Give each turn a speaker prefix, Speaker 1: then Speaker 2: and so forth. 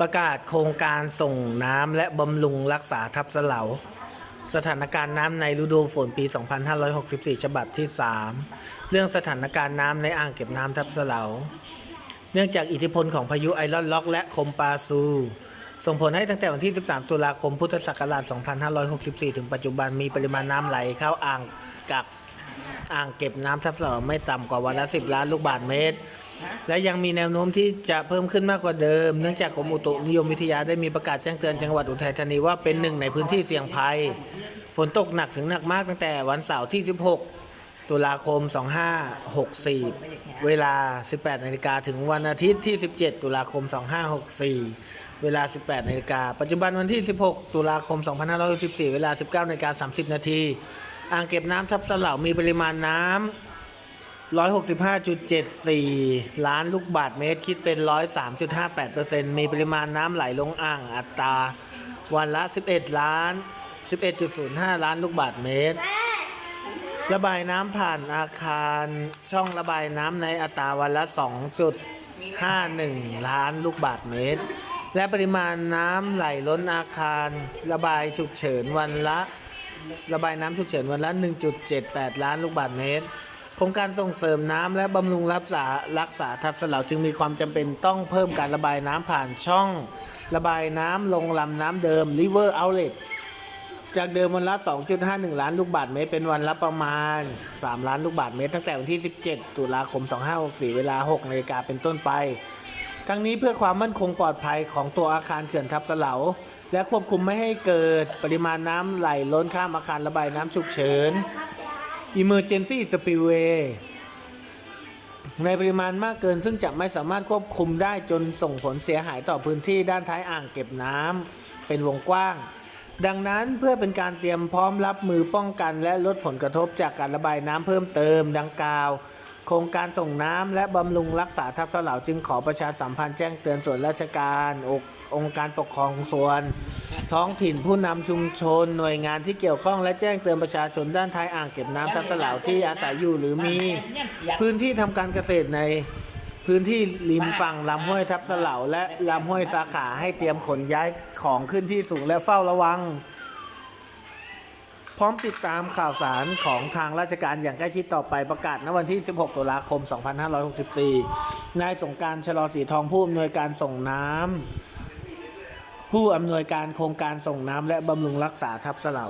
Speaker 1: ประกาศโครงการส่งน้ำและบำรุงรักษาทับเสลาสถานการณ์น้ำในฤดูฝนปี 2564 ฉบับที่ 3 เรื่องสถานการณ์น้ำในอ่างเก็บน้ำทับเสลาเนื่องจากอิทธิพลของพายุไอรอนล็อก และคมปาซู ส่งผลให้ตั้งแต่วันที่ 13 ตุลาคม พุทธศักราช 2564 ถึงปัจจุบันมีปริมาณน้ำไหลเข้าอ่างกักอ่างเก็บน้ำทับเสลาไม่ต่ำกว่าวันละ 10 ล้านลูกบาศก์เมตร และยังมีแนวโน้มที่จะเพิ่มขึ้นมากกว่าเดิม เนื่องจากกรมอุตุนิยมวิทยาได้มีประกาศแจ้งเตือนจังหวัดอุทัยธานีว่าเป็นหนึ่งในพื้นที่เสี่ยงภัย ฝนตกหนักถึงหนักมากตั้งแต่วันเสาร์ที่ 16 ตุลาคม 2564 เวลา 18นาฬิกาถึงวันอาทิตย์ที่ 17 ตุลาคม 2564 เวลา 18นาฬิกาปัจจุบันวันที่ 16 ตุลาคม 2564 เวลา 19นาฬิกา30นาทีอ่างเก็บน้ำทับสะเหลามีปริมาณน้ำ 165.74ล้านลูกบาทเมตร คิดเป็น103.58%มีปริมาณน้ำไหลลงอ่างอัตรา วันละ11ล้าน11.05ล้านลูกบาทเมตร ระบายน้ำผ่านอาคารช่องระบายน้ำในอัตราวันละ2.51ล้านลูกบาทเมตร และปริมาณน้ำไหลล้นอาคาร ระบายฉุกเฉินวันละ ระบายน้ำฉุกเฉินวันละ 1.78 ล้านลูกบาศก์เมตร โครงการส่งเสริมน้ำและบำรุงรักษารักษาทับเสลาจึงมีความจำเป็นต้องเพิ่มการระบายน้ำผ่านช่อง ระบายน้ำลงลำน้ำเดิม River Outlet จากเดิมวันละ 2.51 ล้านลูกบาศก์เมตร เป็นวันละประมาณ 3 ล้านลูกบาศก์เมตร ตั้งแต่วันที่ 17 ตุลาคม 2564 เวลา6นาฬิกาเป็นต้นไป ทั้งนี้เพื่อความมั่นคงปลอดภัยของตัวอาคารเขื่อนทับเสลาและควบคุมไม่ให้เกิดปริมาณน้ำไหลล้นข้ามอาคารระบายน้ำฉุกเฉิน Emergency Spillway ในปริมาณมากเกินซึ่งจะไม่สามารถควบคุมได้จนส่งผลเสียหายต่อพื้นที่ด้านท้ายอ่างเก็บน้ำเป็นวงกว้าง ดังนั้นเพื่อเป็นการเตรียมพร้อมรับมือป้องกันและลดผลกระทบจากการระบายน้ำเพิ่มเติมดังกล่าว โครงการส่งน้ำและบำรุงรักษาทับเสลาจึงขอประชาสัมพันธ์แจ้งเตือนส่วนราชการองค์องค์การปกครองส่วน ท้องถิ่นผู้นำชุมชน หน่วยงานที่เกี่ยวข้องและแจ้งเตือนประชาชนด้านท้ายอ่างเก็บน้ำทับเสลาที่อาศัยอยู่หรือมีพื้นที่ทำการเกษตรในพื้นที่ริมฝั่งลำห้วยทับเสลาและลำห้วยสาขาให้เตรียมขนย้ายของขึ้นที่สูงและเฝ้าระวัง พร้อมติดตามข่าวสารของทางราชการอย่างใกล้ชิดต่อไปประกาศณวันที่ 16 ตุลาคม 2564 นายสงการชะลอสีทองผู้อำนวยการส่งน้ำผู้อำนวยการโครงการส่งน้ำและบำรุงรักษาทับเสลา